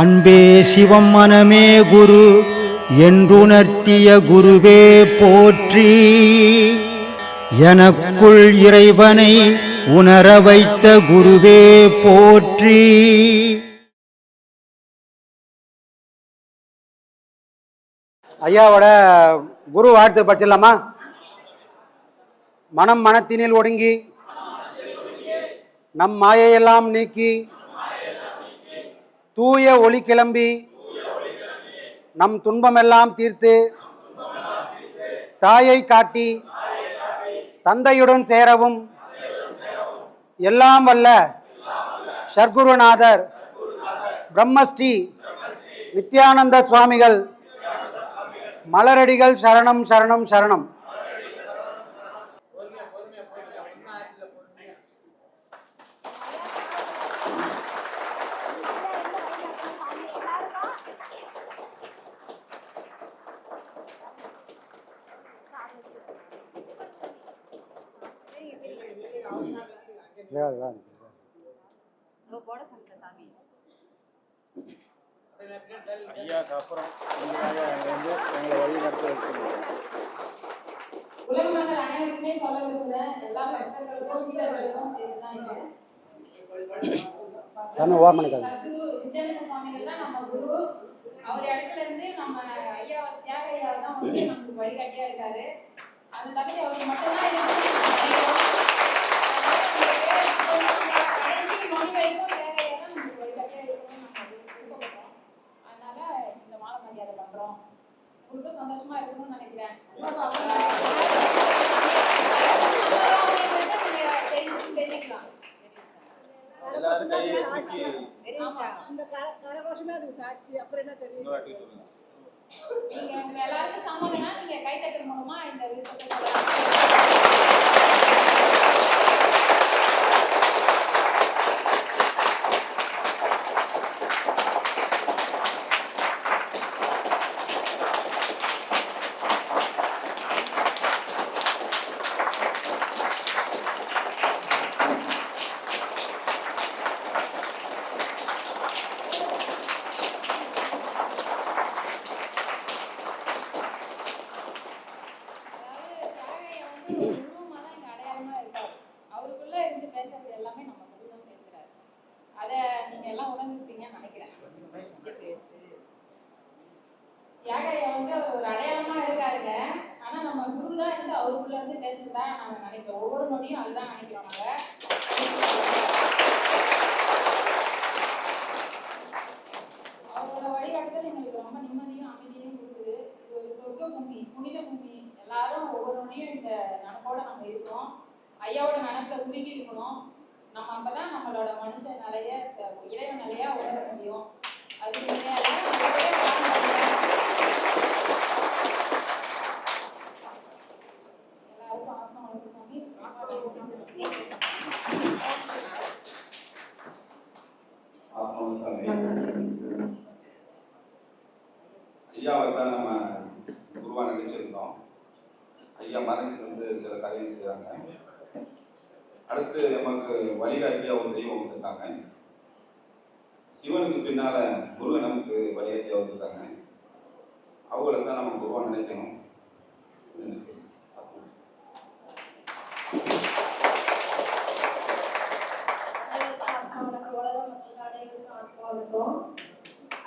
அன்பே சிவம் மனமே குரு என்றுணர்த்திய குருவே போற்றி. எனக்குள் இறைவனை உணர வைத்த குருவே போற்றி. ஐயாவோட குரு வாழ்த்து படிச்சிடலாமா? மனம் மனத்தினில் ஒடுங்கி நம் மாயையெல்லாம் நீக்கி தூய ஒளி கிளம்பி நம் துன்பமெல்லாம் தீர்த்து தாயை காட்டி தந்தையுடன் சேரவும் எல்லாம் வல்ல சர்க்குருநாதர் பிரம்மஸ்ரீ நித்யானந்த சுவாமிகள் மலரடிகள் சரணம் சரணம் சரணம். விழாது, விழாது சார், விழாது சார். ஐயாக்கு அப்புறம் உங்களாக வந்து எங்களை வழி நடத்த வைக்கணும் உலக மக்கள் அனைவருக்குமே சொல்ல விரும்புகிறேன் எல்லா பக்தர்களுக்கும் சீடர்களுக்கும் சேர்த்துதான் இது. சாமி வித்யானந்த தான் நம்ம குரு. அவர் இடத்துல இருந்து நம்ம ஐயா தியாக ஐயா தான் வந்து நமக்கு வழிகாட்டியா இருக்காரு. அந்த தகுதி அவர் மட்டும்தான் இருக்கு சந்தோஷமா இருக்கணும்னு நினைக்கிறேன் அந்த கர- கரகோஷமே அதுக்கு சாட்சி. அப்புறம் என்ன தெரியும்? நீங்க எல்லாருக்கும் சம்மதம்னா நீங்க கைத்தட்டல் மூலமா இந்த விருப்பத்தை சொல்லலாம். அதாவது தியாகையை வந்து ஒரு உருவமா தான் இங்க அடையாளமா இருக்காரு அவருக்குள்ள இருந்து பேசுறது எல்லாமே நம்ம குரு தான் பேசுறாரு அத நீங்க எல்லாம் உணர்ந்துருப்பீங்கன்னு நினைக்கிறேன் தியாகையா வந்து அவர் ஒரு அடையாளமா இருக்காருங்க ஆனா நம்ம குரு தான் இருந்து அவருக்குள்ள இருந்து பேசுறதா நாங்க நினைக்கிறோம் ஒவ்வொரு நொடியும் அதுதான் நினைக்கிறோம் நாங்க அவரோட வழிகாட்டுதல் எங்களுக்கு ரொம்ப நிம்மதியும் அமைதியும் கொடுக்குது இது ஒரு சொர்க்க பூமி புனித பூமி ஒவ்வொரு நொடியும் இந்த நினப்போட நம்ம இருக்கோம். ஐயாவோட நினப்பில் உருகி இருக்கணும். நம்ம அப்பதான் நம்மளோட மனுஷ நிலைய இறைவன் நிலையா உணர முடியும். அது எல்லாருக்கும் ஆத்மா ஐயாவை தான் நம்ம குருவா நினைச்சிருந்தோம். ஐயா மறைஞ்சு வந்து சில காரியம் செய்கிறாங்க அடுத்து நமக்கு வழிகாட்டியா ஒரு தெய்வம் வந்திருக்காங்க. சிவனுக்கு பின்னால முருகன் நமக்கு வழிகாட்டியா வந்திருக்காங்க. அவங்கள தான் நம்ம குருவா நினைக்கணும்.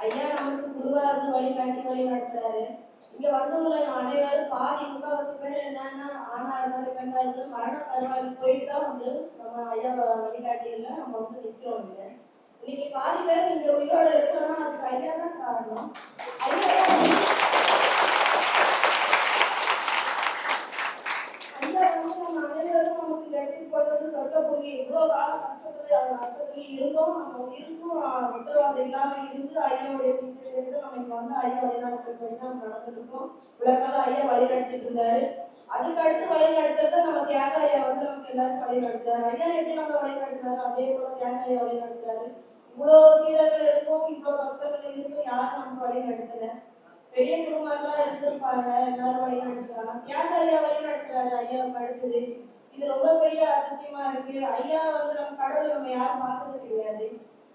ஐயா நமக்கு குருவா இருந்து வழிகாட்டி வழி நடத்துறாரு இங்க வந்தவங்களை அனைவரும் பாதி முக்கால்வாசி பேர் என்னன்னா ஆனா இருந்தாலும் பெண்ணா இருந்தாலும் மரண கருவாளி போயிட்டு தான் வந்து நம்ம ஐயா வழிகாட்டியில நம்ம வந்து நிற்கிறோம் இல்லை இன்னைக்கு பாதி பேர் இங்க உயிரோட இருக்கணும்னா அதுக்கு ஐயா தான் காரணம். ஐயா நம்ம போனது இவ்வளோ காலம் அந்த இருந்தோம். நம்ம இருந்தும் உத்தரவாதம் இல்லாம இருந்து ஐயாவுடைய பிச்சை எடுத்து நம்ம இங்க வந்து ஐயா வழிநடத்தப்படி தான் நடந்துட்டு இருக்கோம் ஐயா வழி நடத்திட்டு இருந்தாரு அதுக்கு அடுத்து வழி நடத்துறது நம்ம தியாக ஐயா வந்து நமக்கு எல்லாரும் வழி நடத்துறாரு ஐயா எப்படி நம்ம வழி நடத்துறாரு அதே போல தியாக ஐயா வழி நடத்துறாரு இவ்வளோ சீடர்கள் இருக்கும் இவ்வளோ பக்தர்கள் இருக்கும் யாரும் நமக்கு வழி நடத்தல பெரிய குருமாரெல்லாம் இருந்திருப்பாங்க எல்லாரும் வழி நடத்துறாங்க தியாக ஐயா வழி நடத்துறாரு ஐயாவுக்கு அடுத்தது இது ரொம்ப பெரிய அதிசயமா இருக்கு ஐயா வந்து நம்ம கடவுள் நம்ம யாரும் பார்த்தது கிடையாது.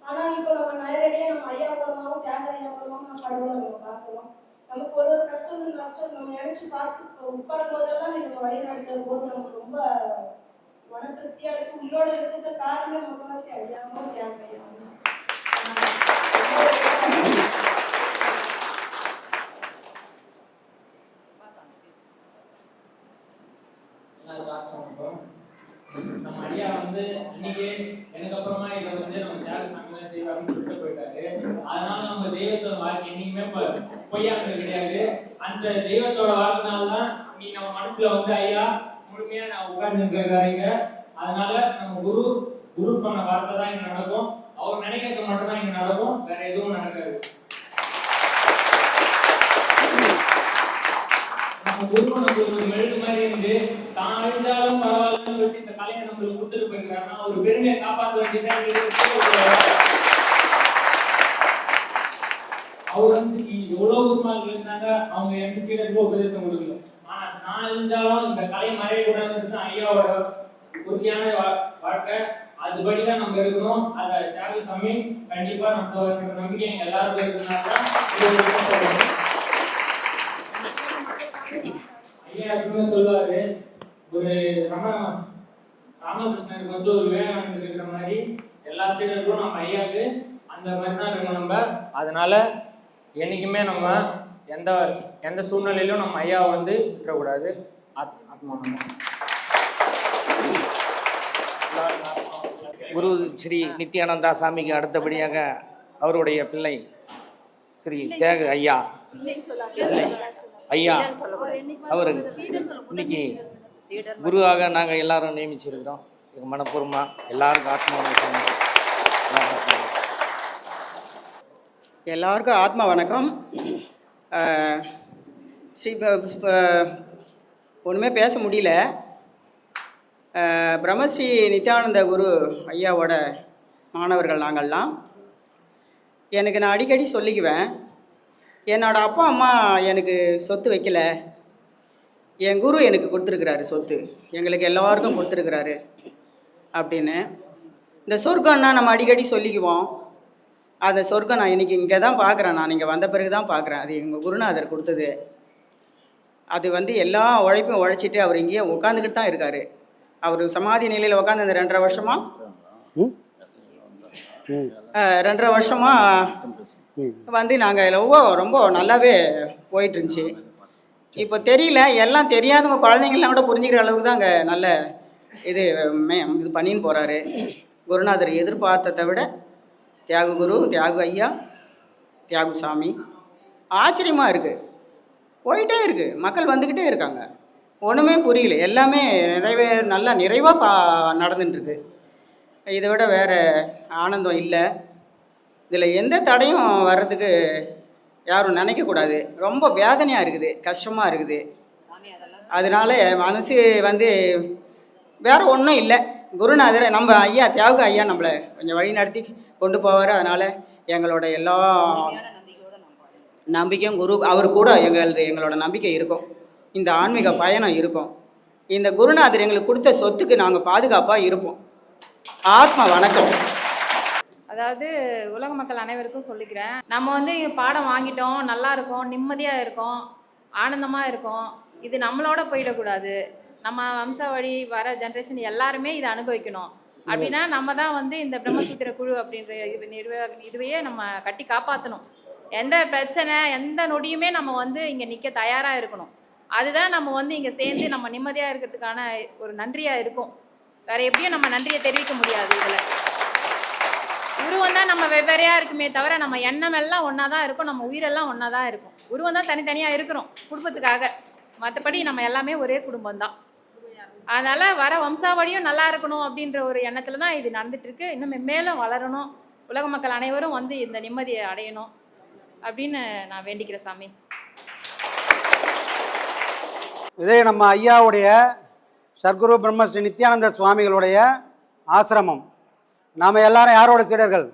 ஆனா இப்போ நம்ம நேரடியாக நம்ம ஐயா மூலமாகவும் தியாக ஐயா மூலமாகவும் நம்ம கடவுள் பார்க்கிறோம் நமக்கு ஒரு ஒரு கஷ்டம் கஷ்டம் நம்ம நினைச்சு பார்த்து உட்காரும் போதெல்லாம் நீங்க வழி நடக்கிற போது நமக்கு ரொம்ப மன திருப்தியா இருக்கு உங்களோட இருக்கிறது காரணம் முகவாசி ஐயாவும் தேவையா நம்ம ஐயா வந்து அன்னைக்கே எனக்கு அப்புறமா இதை வந்து நம்ம தியாக சங்கம் செய்வாங்கன்னு சொல்லிட்டு தெய்வத்தோட வாழ்க்கை என்னைக்குமே பொய்யானது கிடையாது. அந்த தெய்வத்தோட வாழ்க்கைனால தான் நீ நம்ம மனசுல வந்து ஐயா முழுமையா நான் உட்கார்ந்து இருக்காருங்க அதனால நம்ம குரு குரு சொன்ன வார்த்தை தான் இங்க நடக்கும். அவர் நினைக்கிறது மட்டும் தான் இங்க நடக்கும். வேற எதுவும் நடக்காது. நம்ம குரு நமக்கு ஒரு மெழுகு மாதிரி இருந்து தான் அழிஞ்சாலும் பரவாயில்லன்னு சொல்லிட்டு இந்த கலையை நம்மளுக்கு கொடுத்துட்டு போயிருக்காருன்னா ஒரு பெருமையை காப்பாற்ற வேண்டியதான் அவர் வந்து எவ்வளவு குருமார்கள் இருந்தாங்க அவங்க எந்த சீடருக்கும் உபதேசம் கொடுக்கல. ஆனா நான் இருந்தாலும் இந்த கலை மறையக்கூடாதுன்னு ஐயாவோட உறுதியான வா- வாழ்க்கை. அதுபடிதான் நம்ம இருக்கணும். அத தியாக சாமி கண்டிப்பா நம்ம நம்பிக்கை எங்க எல்லாருக்கும் இருக்கிறதுனால தான் ஐயா எப்பவுமே சொல்லுவாரு ஒரு ரம ராமகிருஷ்ணருக்கு வந்து ஒரு விவேகானந்தர் இருக்கிற மாதிரி எல்லா சீடர்களும் நம்ம ஐயாவுக்கு அந்த மாதிரி தான் இருக்கணும் நம்ம. அதனால என்றைக்குமே நம்ம எந்த எந்த சூழ்நிலையிலும் நம்ம ஐயாவை வந்து விட்டுறக்கூடாது. ஆத்- ஆத்மானந்தம் குரு ஸ்ரீ நித்யானந்தா சாமிக்கு அடுத்தபடியாக அவருடைய பிள்ளை ஸ்ரீ தேக ஐயா. ஐயா. அவர் இன்னைக்கு குருவாக நாங்கள் எல்லாரும் நியமிச்சிருக்கிறோம். எங்கள் மனப்பூர்வமாக எல்லாருக்கும் ஆத்மா எல்லாருக்கும் ஆத்மா வணக்கம். ஸ்ரீ ஒன்றுமே பேச முடியல. பிரம்மஸ்ரீ நித்யானந்த குரு ஐயாவோட மாணவர்கள் நாங்கள்லாம். எனக்கு நான் அடிக்கடி சொல்லிக்குவேன். என்னோடய அப்பா அம்மா எனக்கு சொத்து வைக்கல. என் குரு எனக்கு கொடுத்துருக்குறாரு சொத்து. எங்களுக்கு எல்லாருக்கும் கொடுத்துருக்குறாரு அப்படின்னு. இந்த சொர்க்கம்னா நம்ம அடிக்கடி சொல்லிக்குவோம். அந்த சொர்க்கம் நான் இன்னைக்கு இங்கே தான் பார்க்குறேன் நான் இங்கே வந்த பிறகு தான் பார்க்குறேன் அது எங்கள் குருநாதர் கொடுத்தது. அது வந்து எல்லா உழைப்பும் உழைச்சிட்டு அவர் இங்கேயே உட்காந்துக்கிட்டு தான் இருக்கார். அவர் சமாதி நிலையில் உட்காந்து இந்த ரெண்டரை வருஷமா? ரெண்டரை வருஷமா வந்து நாங்கள் ரொம்ப ரொம்ப நல்லாவே போயிட்டு இருந்துச்சு இப்போ தெரியல எல்லாம் தெரியாதவங்க குழந்தைங்களாம் கூட புரிஞ்சுக்கிற அளவுக்கு தான் அங்கே நல்ல இது மே இது பண்ணின்னு போகிறாரு குருநாதர் எதிர்பார்த்ததை விட தியாக குரு தியாக ஐயா தியாகு சாமி. ஆச்சரியமாக இருக்குது போயிட்டே இருக்குது மக்கள் வந்துக்கிட்டே இருக்காங்க. ஒன்றுமே புரியல. எல்லாமே நிறைவே நல்லா நிறைவாக பா நடந்துட்டுருக்கு. இதை விட வேறு ஆனந்தம் இல்லை. இதில் எந்த தடையும் வர்றதுக்கு யாரும் நினைக்கக்கூடாது ரொம்ப வேதனையாக இருக்குது. கஷ்டமாக இருக்குது. அதனால மனசு வந்து வேற ஒன்றும் இல்லை. குருநாதர் நம்ம ஐயா தியாக ஐயா நம்மளை கொஞ்சம் வழி நடத்தி கொண்டு போவார். அதனால் எங்களோட எல்லா நம்பிக்கையும் குரு அவர் கூட எங்களது எங்களோட நம்பிக்கை இருக்கும். இந்த ஆன்மீக பயணம் இருக்கும். இந்த குருநாதர் எங்களுக்கு கொடுத்த சொத்துக்கு நாங்கள் பாதுகாப்பாக இருப்போம். ஆத்மா வணக்கம். அதாவது உலக மக்கள் அனைவருக்கும் சொல்லிக்கிறேன். நம்ம வந்து பாடம் வாங்கிட்டோம் நல்லா இருக்கோம் நிம்மதியாக இருக்கோம் ஆனந்தமாக இருக்கோம். இது நம்மளோட போயிடக்கூடாது. நம்ம வம்சாவழி வர ஜென்ரேஷன் எல்லாருமே இதை அனுபவிக்கணும். அப்படின்னா நம்ம தான் வந்து இந்த பிரம்மசூத்திர குழு அப்படின்ற இது நிர்வாக இதுவையே நம்ம கட்டி காப்பாற்றணும் எந்த பிரச்சனை எந்த நொடியுமே நம்ம வந்து இங்கே நிற்க தயாராக இருக்கணும். அதுதான் நம்ம வந்து இங்கே சேர்ந்து நம்ம நிம்மதியாக இருக்கிறதுக்கான ஒரு நன்றியாக இருக்கும். வேற எப்படியும் நம்ம நன்றியை தெரிவிக்க முடியாது இதில். உருவம் தான் நம்ம வெவ்வேறையா இருக்குமே தவிர நம்ம எண்ணம் எல்லாம் ஒன்றா தான் இருக்கும். நம்ம உயிரெல்லாம் ஒன்றா தான் இருக்கும். உருவம் தான் தனித்தனியாக இருக்கிறோம் குடும்பத்துக்காக. மற்றபடி நம்ம எல்லாமே ஒரே குடும்பம் தான். அதனால் வர வம்சாவளியும் நல்லா இருக்கணும் அப்படின்ற ஒரு எண்ணத்தில் தான் இது நடந்துட்டு இன்னும் மென்மேலும் வளரணும். உலக மக்கள் அனைவரும் வந்து இந்த நிம்மதியை அடையணும் அப்படின்னு நான் வேண்டிக்கிறேன் சாமி. இதே நம்ம ஐயாவுடைய சர்க்குரு பிரம்மஸ்ரீ நித்யானந்த சுவாமிகளுடைய ஆசிரமம். நாம் எல்லாரும் யாரோட சீடர்கள்?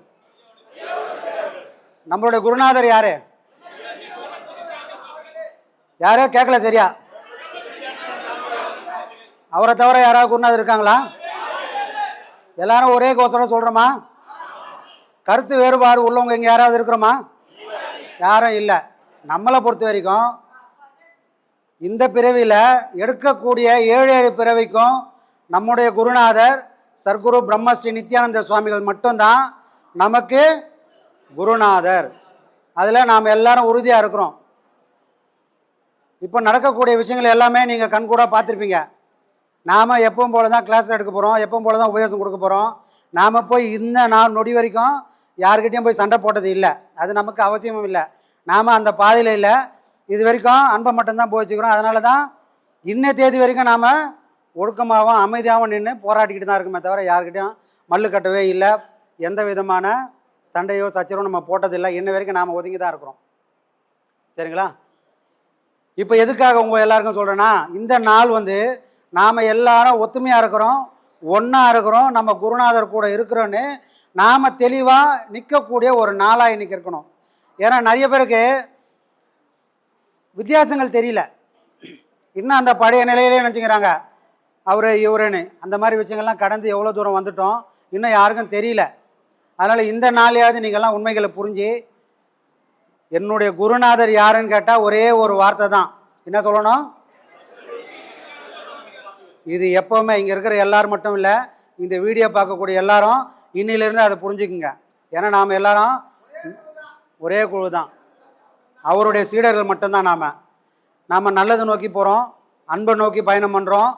நம்மளுடைய குருநாதர் யாரு? யாரோ கேட்கல சரியா? அவரை தவிர யாராவது குருநாதர் இருக்காங்களா? எல்லாரும் ஒரே கோசரம் சொல்கிறோமா கருத்து வேறுபாடு உள்ளவங்க இங்கே யாராவது இருக்கிறோமா? யாரும் இல்லை. நம்மளை பொறுத்த வரைக்கும் இந்த பிறவியில் எடுக்கக்கூடிய ஏழு ஏழு பிறவிக்கும் நம்முடைய குருநாதர் சர்க்குரு பிரம்மஸ்ரீ நித்யானந்த சுவாமிகள் மட்டும்தான் நமக்கு குருநாதர். அதில் நாம் எல்லாரும் உறுதியாக இருக்கிறோம். இப்போ நடக்கக்கூடிய விஷயங்கள் எல்லாமே நீங்கள் கண்கூடாக பார்த்துருப்பீங்க. நாம் எப்பவும் போல தான் கிளாஸ் எடுக்க போகிறோம் எப்பவும் போல தான் உபதேசம் கொடுக்க போகிறோம் நாம் போய் இந்த நாள் நொடி வரைக்கும் யாருக்கிட்டையும் போய் சண்டை போட்டது இல்லை. அது நமக்கு அவசியமும் இல்லை. நாம் அந்த பாதையில் இல்லை. இது வரைக்கும் அன்பை மட்டும்தான் போய் அதனால தான் இன்ன தேதி வரைக்கும் நாம் ஒழுக்கமாகவும் அமைதியாகவும் நின்று போராடிக்கிட்டு தான் இருக்குமே தவிர யாருக்கிட்டையும் மல்லு கட்டவே இல்லை. எந்த விதமான சண்டையோ சச்சரவோ நம்ம போட்டதில்லை இன்ன வரைக்கும் நாம் ஒதுங்கி தான் இருக்கிறோம். சரிங்களா? இப்போ எதுக்காக உங்கள் எல்லாருக்கும் சொல்கிறேன்னா இந்த நாள் வந்து நாம் எல்லாரும் ஒத்துமையாக இருக்கிறோம் ஒன்றா இருக்கிறோம் நம்ம குருநாதர் கூட இருக்கிறோன்னு நாம் தெளிவாக நிற்கக்கூடிய ஒரு நாளாக இன்னைக்கு இருக்கணும். ஏன்னா நிறைய பேருக்கு வித்தியாசங்கள் தெரியல. இன்னும் அந்த பழைய நிலையிலே நினச்சிக்கிறாங்க அவர் இவருன்னு. அந்த மாதிரி விஷயங்கள்லாம் கடந்து எவ்வளோ தூரம் வந்துட்டோம் இன்னும் யாருக்கும் தெரியல. அதனால் இந்த நாளையாவது நீங்கள்லாம் உண்மைகளை புரிஞ்சு என்னுடைய குருநாதர் யாருன்னு கேட்டால் ஒரே ஒரு வார்த்தை தான். என்ன சொல்லணும்? இது எப்போவுமே இங்கே இருக்கிற எல்லோரும் மட்டும் இல்லை இந்த வீடியோ பார்க்கக்கூடிய எல்லாரும் இன்னிலிருந்து அதை புரிஞ்சுக்குங்க. ஏன்னா நாம் எல்லாரும் ஒரே குழு தான் அவருடைய சீடர்கள் மட்டும்தான் நாம். நாம் நல்லதை நோக்கி போகிறோம் அன்பை நோக்கி பயணம் பண்ணுறோம்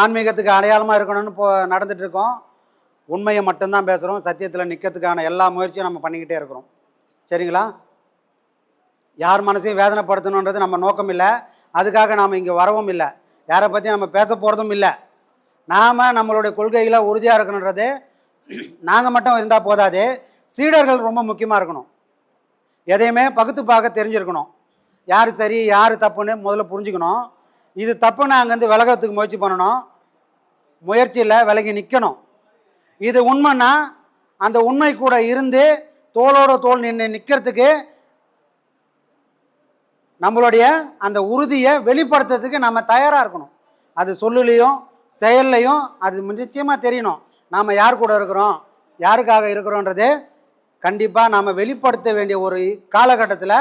ஆன்மீகத்துக்கு அடையாளமாக இருக்கணும்னு போ நடந்துகிட்ருக்கோம் உண்மையை மட்டும்தான் பேசுகிறோம் சத்தியத்தில் நிற்கிறதுக்கான எல்லா முயற்சியும் நம்ம பண்ணிக்கிட்டே இருக்கிறோம். சரிங்களா? யார் மனசையும் வேதனைப்படுத்தணுன்றது நம்ம நோக்கம் இல்லை. அதுக்காக நாம் இங்கே வரவும் இல்லை. யாரை பற்றி நம்ம பேச போகிறதும் இல்லை. நாம் நம்மளுடைய கொள்கைகளை உறுதியாக இருக்கணுன்றது நாங்கள் மட்டும் இருந்தால் போதாது சீடர்கள் ரொம்ப முக்கியமாக இருக்கணும். எதையுமே பகுத்து பார்க்க தெரிஞ்சிருக்கணும். யார் சரி யார் தப்புன்னு முதல்ல புரிஞ்சுக்கணும். இது தப்புன்னு அங்கேருந்து விலகிறதுக்கு முயற்சி பண்ணணும். முயற்சியில் விலகி நிற்கணும் இது உண்மைன்னா அந்த உண்மை கூட இருந்து தோளோட தோல் நின்று நிற்கிறதுக்கு நம்மளுடைய அந்த உறுதியை வெளிப்படுத்துறதுக்கு நம்ம தயாராக இருக்கணும். அது சொல்லுலேயும் செயல்லையும் அது நிச்சயமாக தெரியணும். நாம் யார் கூட இருக்கிறோம் யாருக்காக இருக்கிறோன்றது கண்டிப்பாக நாம் வெளிப்படுத்த வேண்டிய ஒரு காலகட்டத்தில்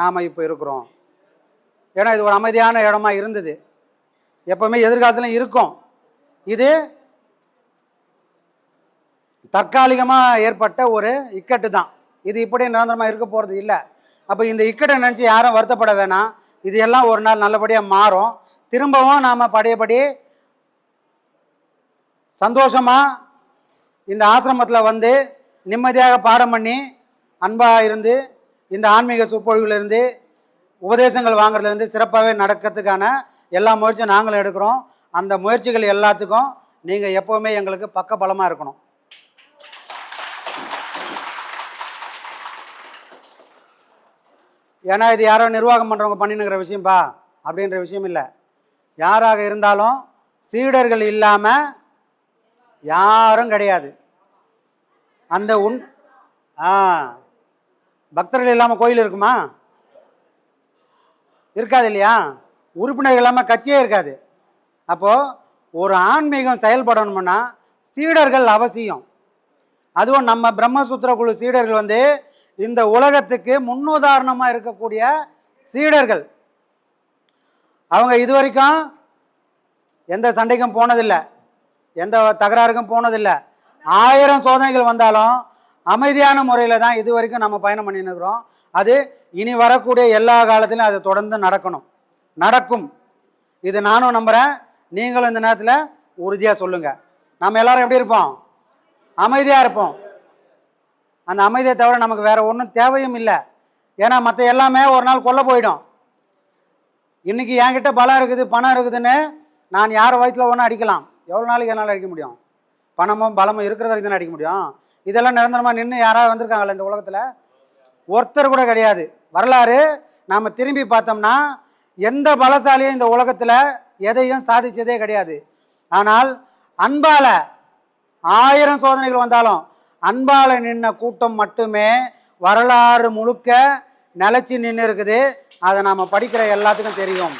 நாம் இப்போ இருக்கிறோம். ஏன்னா இது ஒரு அமைதியான இடமா இருந்தது. எப்பவுமே எதிர்காலத்தில் இருக்கும். இது தற்காலிகமாக ஏற்பட்ட ஒரு இக்கட்டு தான் இது இப்படி நிரந்தரமாக இருக்க போகிறது இல்லை. அப்போ இந்த இக்கட்டை நினச்சி யாரும் வருத்தப்பட வேணாம். இது எல்லாம் ஒரு நாள் நல்லபடியாக மாறும். திரும்பவும் நாம் படையபடி சந்தோஷமாக இந்த ஆசிரமத்தில் வந்து நிம்மதியாக பாடம் பண்ணி அன்பாக இருந்து இந்த ஆன்மீக சுப்பொழிவுலேருந்து உபதேசங்கள் வாங்குறதுலேருந்து சிறப்பாகவே நடக்கிறதுக்கான எல்லா முயற்சியும் நாங்களும் எடுக்கிறோம். அந்த முயற்சிகள் எல்லாத்துக்கும் நீங்கள் எப்போவுமே எங்களுக்கு பக்க பலமாக இருக்கணும். ஏன்னா இது யாரோ நிர்வாகம் பண்ணுறவங்க பண்ணினுங்கிற விஷயம்பா அப்படின்ற விஷயம் இல்லை. யாராக இருந்தாலும் சீடர்கள் இல்லாமல் யாரும் கிடையாது. அந்த உன் ஆ பக்தர்கள் இல்லாமல் கோயில் இருக்குமா? இருக்காது இல்லையா? உறுப்பினர்கள் இல்லாமல் கட்சியே இருக்காது. அப்போது ஒரு ஆன்மீகம் செயல்படணும்னா சீடர்கள் அவசியம். அதுவும் நம்ம பிரம்மசூத்திர குழு சீடர்கள் வந்து இந்த உலகத்துக்கு முன்னுதாரணமாக இருக்கக்கூடிய சீடர்கள். அவங்க இது வரைக்கும் எந்த சண்டைக்கும் போனதில்லை. எந்த தகராறுக்கும் போனதில்லை. ஆயிரம் சோதனைகள் வந்தாலும் அமைதியான முறையில் தான் இது வரைக்கும் நம்ம பயணம் பண்ணின்னு அது இனி வரக்கூடிய எல்லா காலத்திலும் அது தொடர்ந்து நடக்கணும். நடக்கும். இது நானும் நம்புகிறேன் நீங்களும் இந்த நேரத்தில் உறுதியாக சொல்லுங்கள் நம்ம எல்லோரும் எப்படி இருப்போம்? அமைதியாக இருப்போம். அந்த அமைதியை தவிர நமக்கு வேறு ஒன்றும் தேவையும் இல்லை. ஏன்னா மற்ற எல்லாமே ஒரு நாள் கொல்ல போயிடும். இன்றைக்கி என்கிட்ட பலம் இருக்குது பணம் இருக்குதுன்னு நான் யார் வயிற்றில் ஒன்றும் அடிக்கலாம். எவ்வளோ நாளைக்கு என்னால் அடிக்க முடியும்? பணமும் பலமும் இருக்கிற வரைக்கும் தானே அடிக்க முடியும்? இதெல்லாம் நிரந்தரமாக நின்று யாராவது வந்திருக்காங்களா இந்த உலகத்தில்? ஒருத்தர் கூட கிடையாது. வரலாறு நாம் திரும்பி பார்த்தோம்னா எந்த பலசாலியும் இந்த உலகத்தில் எதையும் சாதித்ததே கிடையாது. ஆனால் அன்பால் ஆயிரம் சோதனைகள் வந்தாலும் அன்பால் நின்ன கூட்டம் மட்டுமே வரலாறு முழுக்க நிலச்சி நின்று இருக்குது. அதை நாம் படிக்கிற எல்லாத்துக்கும் தெரியும்.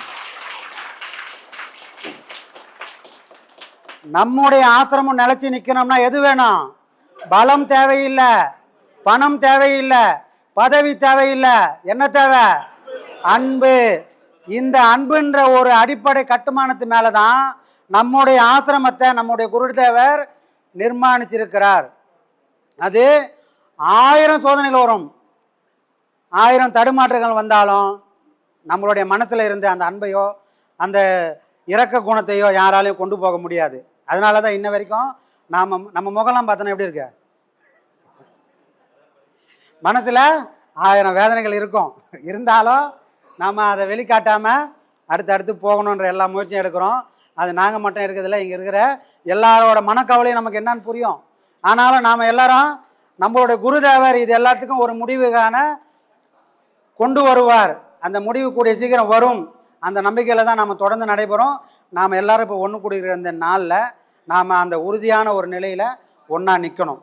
நம்முடைய ஆசிரமம் நிலச்சி நிற்கணும்னா எது வேணும்? பலம் தேவையில்லை. பணம் தேவையில்லை. பதவி தேவையில்லை. என்ன தேவை? அன்பு. இந்த அன்புன்ற ஒரு அடிப்படை கட்டுமானத்து மேலே தான் நம்முடைய ஆசிரமத்தை நம்முடைய குருதேவர் நிர்மாணிச்சிருக்கிறார். அது ஆயிரம் சோதனைகள் வரும். ஆயிரம் தடுமாற்றங்கள் வந்தாலும் நம்மளுடைய மனசில் இருந்த அந்த அன்பையோ அந்த இரக்க குணத்தையோ யாராலையும் கொண்டு போக முடியாது. அதனால தான் இன்ன வரைக்கும் நாம் நம்ம முகம்லாம் பார்த்தோன்னா எப்படி இருக்கு? மனசில் ஆயிரம் வேதனைகள் இருக்கும். இருந்தாலும் நாம் அதை வெளிக்காட்டாமல் அடுத்து அடுத்து போகணுன்ற எல்லா முயற்சியும் எடுக்கிறோம். அது நாங்கள் மட்டும் இருக்கிறதில்ல இங்கே இருக்கிற எல்லாரோட மனக்கவலையும் நமக்கு என்னன்னு புரியும். ஆனாலும் நாம் எல்லாரும் நம்மளுடைய குருதேவர் இது எல்லாத்துக்கும் ஒரு முடிவுக்கான கொண்டு வருவார். அந்த முடிவு கூடிய சீக்கிரம் வரும். அந்த நம்பிக்கையில் தான் நாம் தொடர்ந்து நடைபெறும். நாம் எல்லாரும் இப்போ ஒன்று கூடுகிற இந்த நாளில் நாம் அந்த உறுதியான ஒரு நிலையில் ஒன்றா நிற்கணும்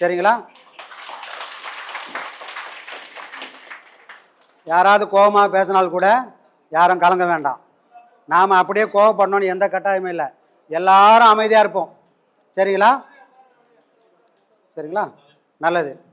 சரிங்களா? யாராவது கோபமாக பேசினால் கூட யாரும் கலங்க வேண்டாம். நாம் அப்படியே கோவப்படணும்னு எந்த கட்டாயமும் இல்லை. எல்லாரும் அமைதியாக இருப்போம். சரிங்களா? சரிங்களா? நல்லது.